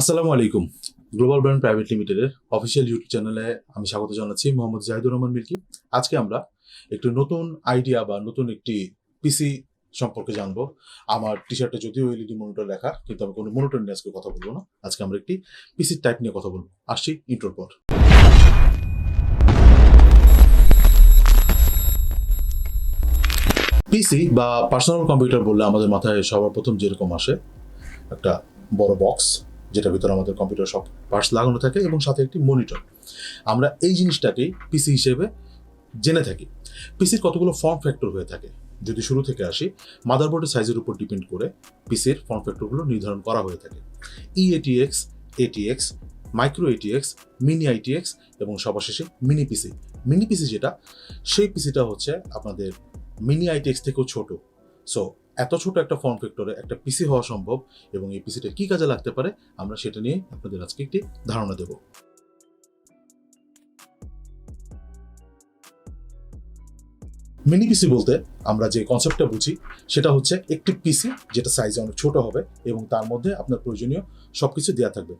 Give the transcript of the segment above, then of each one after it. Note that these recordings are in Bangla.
আসসালামু আলাইকুম। গ্লোবাল ব্র্যান্ড প্রাইভেট লিমিটেডের অফিসিয়াল ইউটিউব চ্যানেলে আমি স্বাগত জানাচ্ছি মোহাম্মদ জাহিদুর রহমান মিল্কি আজকে আমরা একটি নতুন আইডিয়া বা নতুন একটি পিসি সম্পর্কে জানব। আমার টি শার্টে যদিও এলইডি মনিটর লেখা, কিন্তু আমি কোনো মনিটর নিয়ে আজকে কথা বলব না। আজকে আমরা একটি পিসির টাইপ নিয়ে কথা বলব। আসছি ইন্টোর পর। পিসি বা পার্সোনাল কম্পিউটার বললে আমাদের মাথায় সবার প্রথম যেরকম আসে, একটা বড় বক্স যেটার ভিতরে আমাদের কম্পিউটার সব পার্টস লাগানো থাকে এবং সাথে একটি মনিটর আমরা এই জিনিসটাকেই পিসি হিসেবে জেনে থাকি। পিসির কতগুলো ফর্ম ফ্যাক্টর হয়ে থাকে? যদি শুরু থেকে আসি মাদারবোর্ডের সাইজের উপর ডিপেন্ড করে পিসির ফর্ম ফ্যাক্টরগুলো নির্ধারণ করা হয়ে থাকে। E E ATX micro ATX mini ITX এবং সবার শেষে মিনি পিসি মিনি পিসি যেটা, সেই পিসিটা হচ্ছে আপনাদের মিনি আইটিএক্স থেকেও ছোট। সো এত ছোট একটা ফর্ম ফ্যাক্টরে একটা পিসি হওয়া সম্ভব এবং এই পিসিটা কি কাজে লাগতে পারে, আমরা সেটা নিয়ে আপনাদের আজকে একটি ধারণা দেব। মিনি পিসি বলতে আমরা যে কনসেপ্টটা বুঝি, সেটা হচ্ছে একটি পিসি যেটা সাইজে অনেক ছোট হবে এবং তার মধ্যে আপনার প্রয়োজনীয় সব কিছু দেওয়া থাকবে।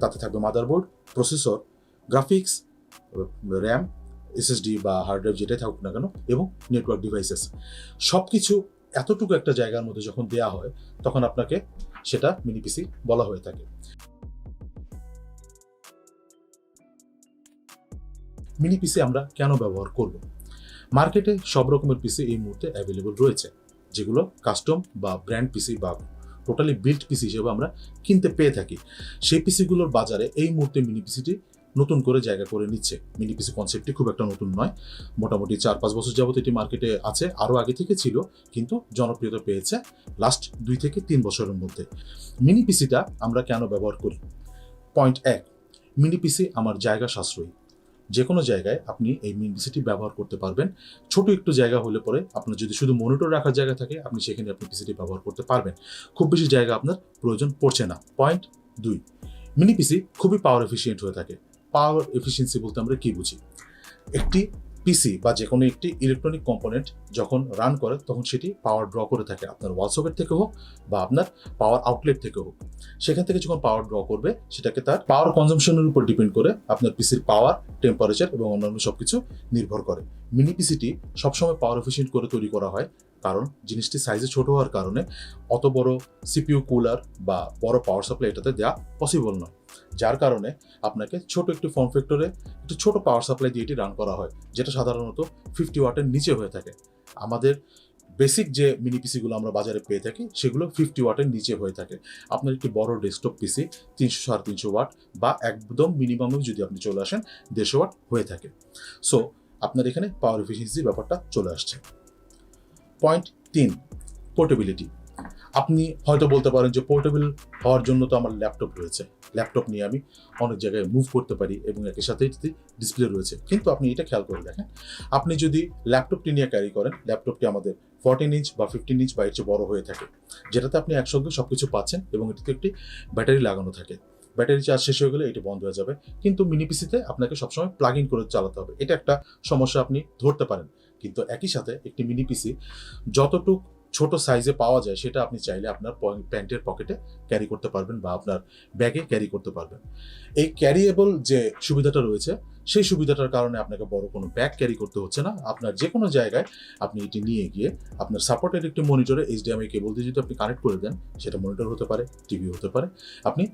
তাতে থাকবে motherboard processor graphics RAM SSD বা হার্ড ড্রাইভ যেটাই থাকুক না কেন, এবং নেটওয়ার্ক ডিভাইসেস সব কিছু এতটুকু একটা জায়গার মধ্যে যখন দেয়া হয়, তখন আপনাকে সেটা মিনি পিসি বলা হয়ে থাকে। মিনি পিসি আমরা কেন ব্যবহার করব? মার্কেটে সব রকমের পিসি এই মুহূর্তে অ্যাভেলেবল রয়েছে, যেগুলো কাস্টম বা ব্র্যান্ড পিসি বা টোটালি বিল্ড পিসি হিসেবে আমরা কিনতে পেয়ে থাকি। সেই পিসিগুলোর বাজারে এই মুহূর্তে মিনি পিসিটি নতুন করে জায়গা করে নিচ্ছে। মিনি পিসি কনসেপ্টটি খুব একটা নতুন নয়। মোটামুটি চার পাঁচ বছর যাবত এটি মার্কেটে আছে, আরও আগে থেকে ছিল, কিন্তু জনপ্রিয়তা পেয়েছে লাস্ট দুই থেকে তিন বছরের মধ্যে। মিনি পিসিটা আমরা কেন ব্যবহার করি? পয়েন্ট এক মিনি পিসি আমার জায়গা সাশ্রয়ী। যে কোনো জায়গায় আপনি এই মিনি পিসিটি ব্যবহার করতে পারবেন। ছোট একটু জায়গা হলে পরে আপনার যদি শুধু মনিটর রাখার জায়গা থাকে, আপনি সেখানে আপনি পিসিটি ব্যবহার করতে পারবেন। খুব বেশি জায়গা আপনার প্রয়োজন পড়ছে না। পয়েন্ট দুই মিনি পিসি খুবই পাওয়ার এফিসিয়েন্ট হয়ে থাকে। পাওয়ার এফিসিয়েন্সি বলতে আমরা কী বুঝি? একটি পিসি বা যে কোনো একটি ইলেকট্রনিক কম্পোনেন্ট যখন রান করে, তখন সেটি পাওয়ার ড্র করে থাকে। আপনার সকেট থেকে হোক বা আপনার পাওয়ার আউটলেট থেকে হোক। সেখান থেকে যখন পাওয়ার ড্র করবে, সেটাকে তার পাওয়ার কনজামশনের উপর ডিপেন্ড করে আপনার পিসির পাওয়ার টেম্পারেচার এবং অন্যান্য সব কিছু নির্ভর করে। মিনি পিসিটি সবসময় পাওয়ার এফিসিয়েন্ট করে তৈরি করা হয়, কারণ জিনিসটি সাইজে ছোট হওয়ার কারণে অত বড় সিপিইউ কুলার বা বড় পাওয়ার সাপ্লাই এটাতে দেওয়া পসিবল নয়। যার কারণে আপনাকে ছোট একটি ফর্ম ফ্যাক্টরে একটু ছোট পাওয়ার সাপ্লাই দিয়ে এটি রান করা হয়, যেটা সাধারণত ফিফটি ওয়াটের নিচে হয়ে থাকে। আমাদের বেসিক যে মিনি পিসিগুলো আমরা বাজারে পেয়ে থাকি, সেগুলো ফিফটি ওয়াটের নিচে হয়ে থাকে। আপনার একটি বড় ডেস্কটপ পিসি তিনশো সাড়ে তিনশো ওয়াট বা একদম মিনিমামে যদি আপনি চলে আসেন, দেড়শো ওয়াট হয়ে থাকে। সো আপনার এখানে পাওয়ার এফিসিয়েন্সির ব্যাপারটা চলে আসছে। পয়েন্ট তিন পোর্টেবিলিটি আপনি হয়তো বলতে পারেন যে পোর্টেবল হওয়ার জন্য তো আমার ল্যাপটপ রয়েছে। ল্যাপটপ নিয়ে আমি অনেক জায়গায় মুভ করতে পারি এবং একই সাথে ডিসপ্লে রয়েছে। কিন্তু আপনি এটা খেয়াল করে দেখেন, আপনি যদি ল্যাপটপটি নিয়ে ক্যারি করেন ল্যাপটপটি আমাদের ফোরটিন ইঞ্চ বা ফিফটিন ইঞ্চ বা এর চেয়ে বড় হয়ে থাকে। যেটাতে আপনি একসঙ্গে সব কিছু পাচ্ছেন এবং এটিতে একটি ব্যাটারি লাগানো থাকে। ব্যাটারি চার্জ শেষ হয়ে গেলে এটি বন্ধ হয়ে যাবে। কিন্তু মিনি পিসিতে আপনাকে সবসময় প্লাগ ইন করে চালাতে হবে। এটা একটা সমস্যা আপনি ধরতে পারেন। কিন্তু একই সাথে একটি মিনি পিসি যতটুক ছোট সাইজে পাওয়া যায়, সেটা আপনি চাইলে আপনার প্যান্টের পকেটে ক্যারি করতে পারবেন বা আপনার ব্যাগে ক্যারি করতে পারবেন। এই ক্যারিয়েবল যে সুবিধাটা রয়েছে, সেই সুবিধাটার কারণে আপনাকে বড় কোনো ব্যাগ ক্যারি করতে হচ্ছে না। আপনার যে কোনো জায়গায় আপনি এটি নিয়ে গিয়ে আপনার সাপোর্টেড একটি মনিটরে এইচডিএমআই কেবল দিয়ে যদি আপনি কানেক্ট করে দেন, সেটা মনিটর হতে পারে টিভি হতে পারে, আপনি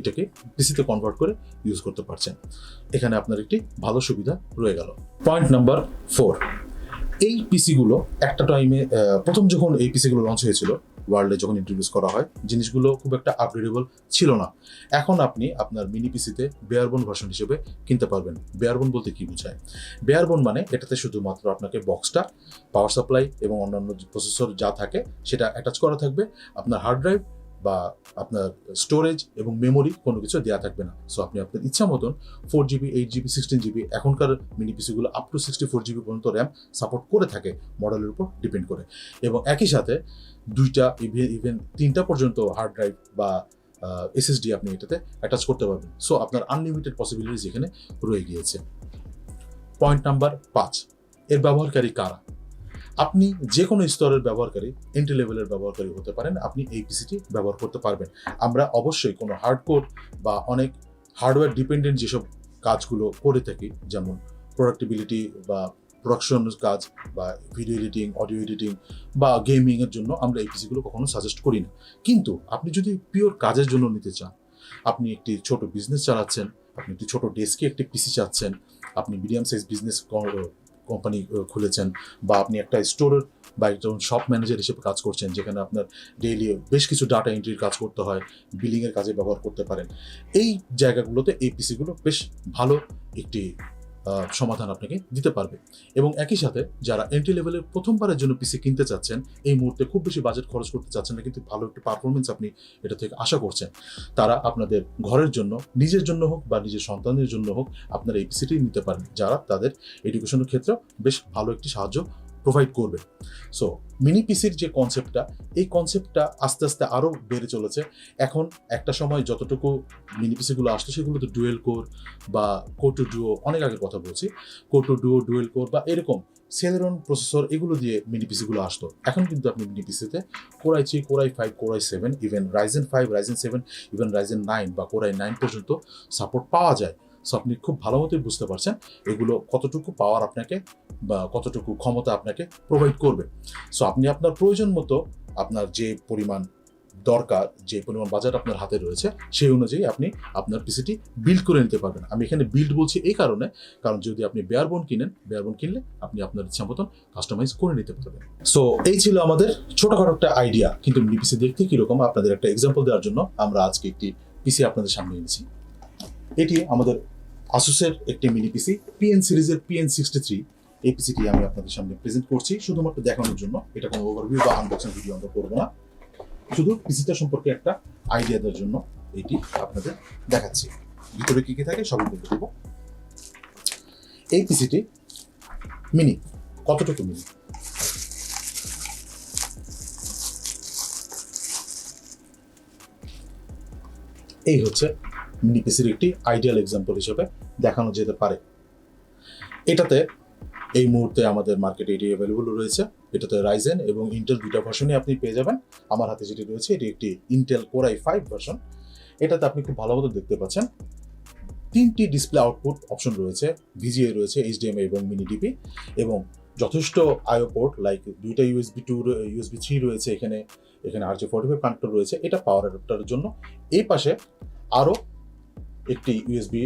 এটাকে পিসিতে কনভার্ট করে ইউজ করতে পারছেন। এখানে আপনার একটি ভালো সুবিধা রয়ে গেল। পয়েন্ট নাম্বার ফোর এই পিসিগুলো একটা টাইমে প্রথম যখন এই পিসিগুলো লঞ্চ হয়েছিল ওয়ার্ল্ডে যখন ইন্ট্রোডিউস করা হয়, জিনিসগুলো খুব একটা আপগ্রেডেবল ছিল না। এখন আপনি আপনার মিনি পিসিতে বেয়ারবোন ভার্সন হিসেবে কিনতে পারবেন। বেয়ারবোন বলতে কি বোঝায়? বেয়ারবোন মানে এটাতে শুধুমাত্র আপনাকে বক্সটা পাওয়ার সাপ্লাই এবং অন্যান্য প্রসেসর যা থাকে, সেটা অ্যাটাচ করা থাকবে। আপনার হার্ড ড্রাইভ বা আপনার স্টোরেজ এবং মেমোরি কোনো কিছু দেওয়া থাকবে না। সো আপনি আপনার ইচ্ছা মতন four GB eight GB sixteen GB এখনকার mini পিসিগুলো up to sixty four GB পর্যন্ত র্যাম সাপোর্ট করে থাকে মডেলের উপর ডিপেন্ড করে। এবং একই সাথে দুইটা ইভেন ইভেন তিনটা পর্যন্ত হার্ড ড্রাইভ বা এসএসডি আপনি এটাতে অ্যাটাচ করতে পারবেন। সো আপনার আনলিমিটেড পসিবিলিটিস এখানে রয়ে গিয়েছে। পয়েন্ট নাম্বার পাঁচ, এর ব্যবহারকারী কারা? আপনি যে কোনো স্তরের ব্যবহারকারী এন্ট্রি লেভেলের ব্যবহারকারী হতে পারেন, আপনি এই পিসিটি ব্যবহার করতে পারবেন। আমরা অবশ্যই কোনো হার্ডকোর বা অনেক হার্ডওয়্যার ডিপেন্ডেন্ট যেসব কাজগুলো করে থাকি, যেমন প্রোডাক্টিবিলিটি বা প্রোডাকশন কাজ বা ভিডিও এডিটিং অডিও এডিটিং বা গেমিংয়ের জন্য আমরা এই পিসিগুলো কখনো সাজেস্ট করি না। কিন্তু আপনি যদি পিওর কাজের জন্য নিতে চান, আপনি একটি ছোট বিজনেস চালাচ্ছেন, আপনি একটি ছোট ডেস্কে একটি পিসি চাচ্ছেন, আপনি মিডিয়াম সাইজ বিজনেস কোম্পানি খুলেছেন বা আপনি একটা স্টোরের বা একজন শপ ম্যানেজার হিসেবে কাজ করছেন, যেখানে আপনার ডেইলি বেশ কিছু ডাটা এন্ট্রির কাজ করতে হয় বিলিংয়ের কাজে ব্যবহার করতে পারেন। এই জায়গাগুলোতে এই পিসিগুলো বেশ ভালো একটি সমাধান আপনাকে দিতে পারবে। এবং একই সাথে যারা এন্ট্রি লেভেলের প্রথমবারের জন্য পিসি কিনতে চাচ্ছেন, এই মুহূর্তে খুব বেশি বাজেট খরচ করতে চাচ্ছেন না, কিন্তু ভালো একটি পারফরমেন্স আপনি এটা থেকে আশা করছেন। তারা আপনাদের ঘরের জন্য, নিজের জন্য হোক বা নিজের সন্তানের জন্য হোক, আপনারা এই পিসিটি নিতে পারেন। যারা তাদের এডুকেশনের ক্ষেত্রে বেশ ভালো একটি সাহায্য প্রোভাইড করবে। সো মিনি পিসির যে কনসেপ্টটা এই কনসেপ্টটা আস্তে আস্তে আরও বেড়ে চলেছে। এখন একটা সময় যতটুকু মিনি পিসিগুলো আসতো সেগুলো তো ডুয়েল কোর বা কোটো ডুও অনেক আগের কথা বলছি। কোটো ডুও ডুয়েল কোর বা এরকম সেলেরন প্রসেসর এগুলো দিয়ে মিনি পিসিগুলো আসতো। এখন কিন্তু আপনি মিনি পিসিতে core i three core i five core i seven even Ryzen five Ryzen seven even Ryzen nine বা কোরাই নাইন পর্যন্ত সাপোর্ট পাওয়া যায়। সো আপনি খুব ভালো মতোই বুঝতে পারছেন এগুলো কতটুকু পাওয়ার আপনাকে বা কতটুকু ক্ষমতা আপনাকে প্রোভাইড করবে। সো আপনি আপনার প্রয়োজন মতো আপনার যে পরিমাণ দরকার, যে পরিমাণ বাজার আপনার হাতে রয়েছে, সেই অনুযায়ী আপনি আপনার পিসিটি বিল্ড করে নিতে পারবেন। আমি এখানে বিল্ড বলছি এই কারণে, কারণ যদি আপনি বেয়ারবোন কিনেন বেয়ারবোন কিনলে আপনি আপনার ইচ্ছা মতন কাস্টমাইজ করে নিতে পারবেন। সো এই ছিল আমাদের ছোটখাটো একটা আইডিয়া কিন্তু পিসি দেখতে কীরকম আপনাদের একটা এক্সাম্পল দেওয়ার জন্য আমরা আজকে একটি পিসি আপনাদের সামনে এনেছি। এটি আমাদের আসুসের একটি মিনি পিসি পিএন সিরিজের পিএন সিক্সটি থ্রি এই পিসিটি আমি আপনাদের সামনে প্রেজেন্ট করছি, শুধুমাত্র দেখানোর জন্য। এটা কোনো ওভারভিউ বা আনবক্সিং ভিডিও আমরা করব না। শুধু পিসিটা সম্পর্কে একটা আইডিয়া দেওয়ার জন্য এটি আপনাদের দেখাচ্ছি। ভিতরে কী কী থাকে সবই বলে দেবো। এই পিসিটি মিনি কতটুকু মিনি এই হচ্ছে মিনি পিসির একটি আইডিয়াল এক্সাম্পল হিসেবে দেখানো যেতে পারে। এটাতে এই মুহূর্তে আমাদের মার্কেটে এটি অ্যাভেলেবল রয়েছে। এটাতে রাইজেন এবং ইন্টেল দুইটা ভার্সনই আপনি পেয়ে যাবেন। আমার হাতে যেটি রয়েছে, এটি একটি ইন্টেল কোরাই ফাইভ ভার্সন এটাতে আপনি খুব ভালো মতো দেখতে পাচ্ছেন। তিনটি ডিসপ্লে আউটপুট অপশন রয়েছে ভিজিএ রয়েছে এইচডিএমআই এবং মিনি ডিপি এবং যথেষ্ট আইও পোর্ট লাইক দুইটা ইউএসবি টু ইউএসবি থ্রি রয়েছে এখানে। এখানে আর জে ফোর্টি ফাইভ রয়েছে। এটা পাওয়ার অ্যাডাপ্টারের জন্য। এই পাশে আরও একটি ইউএসবি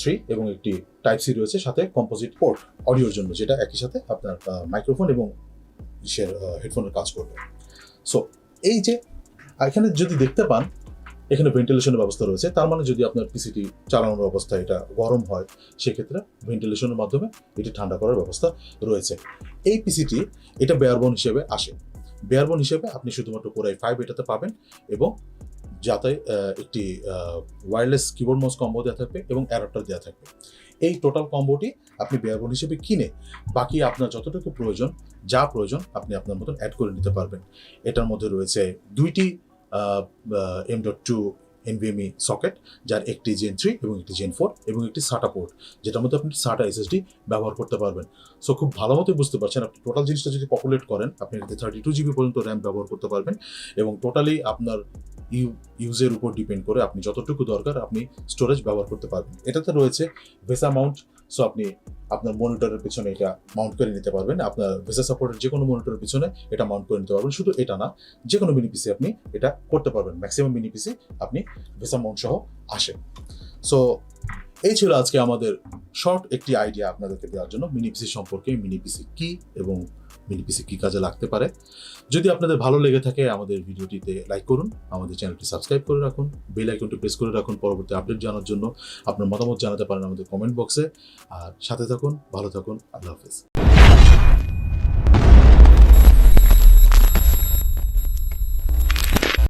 থ্রি এবং একটি টাইপ সি রয়েছে, সাথে কম্পোজিট পোর্ট অডিওর জন্য, যেটা একই সাথে আপনার মাইক্রোফোন এবং হেডফোনের কাজ করবে। সো এই যে, এখানে যদি দেখতে পান, এখানে ভেন্টিলেশনের ব্যবস্থা রয়েছে, তার মানে যদি আপনার পিসিটি চালানোর অবস্থা এটা গরম হয়, সেক্ষেত্রে ভেন্টিলেশনের মাধ্যমে এটি ঠান্ডা করার ব্যবস্থা রয়েছে। এই পিসিটি এটা বেয়ারবন হিসেবে আসে। বেয়ারবন হিসেবে আপনি শুধুমাত্র কোরাই ফাইভ এটাতে পাবেন এবং যাতে একটি ওয়্যারলেস কিবোর্ড মাউস কম্বো দেওয়া থাকবে এবং অ্যাডাপ্টার দেওয়া থাকবে। এই টোটাল কম্বোটি আপনি বেয়ারবোন হিসেবে কিনে বাকি আপনার যতটুকু প্রয়োজন, যা প্রয়োজন আপনি আপনার মতন অ্যাড করে নিতে পারবেন। এটার মধ্যে রয়েছে দুইটি M dot two NVMe socket যার একটি জেন থ্রি এবং একটি জেন ফোর এবং একটি সাটা পোর্ট যেটার মধ্যে আপনি সাটা এসএসডি ব্যবহার করতে পারবেন। সো খুব ভালো মতোই বুঝতে পারছেন, আপনি টোটাল জিনিসটা যদি পপুলেট করেন, আপনি থার্টি টু জিবি পর্যন্ত র্যাম ব্যবহার করতে পারবেন এবং টোটালি আপনার ইউজের উপর ডিপেন্ড করে আপনি যতটুকু দরকার আপনি স্টোরেজ ব্যবহার করতে পারবেন। এটাতে রয়েছে ভেসা মাউন্ট সো আপনি আপনার মনিটরের পিছনে এটা মাউন্ট করে নিতে পারবেন। আপনার ভেসা সাপোর্টের যে কোনো মনিটরের পিছনে এটা মাউন্ট করে নিতে পারবেন। শুধু এটা না যে কোনো মিনি পিসি আপনি এটা করতে পারবেন। ম্যাক্সিমাম মিনি পিসি আপনি ভেসা মাউন্ট সহ আসে সো এই ছিল আজকে আমাদের শর্ট একটি আইডিয়া আপনাদেরকে দেওয়ার জন্য মিনি পিসি সম্পর্কে মিনি পিসি কি এবং মিনি কী কি কাজে লাগতে পারে? যদি আপনাদের ভালো লেগে থাকে আমাদের ভিডিওটিতে লাইক করুন, আমাদের চ্যানেলটি সাবস্ক্রাইব করে রাখুন বেল আইকনটি প্রেস করে রাখুন পরবর্তী আপডেট জানার জন্য। আপনার মতামত জানাতে পারেন আমাদের কমেন্ট বক্সে আর সাথে থাকুন, ভালো থাকুন, আল্লাহ হাফেজ।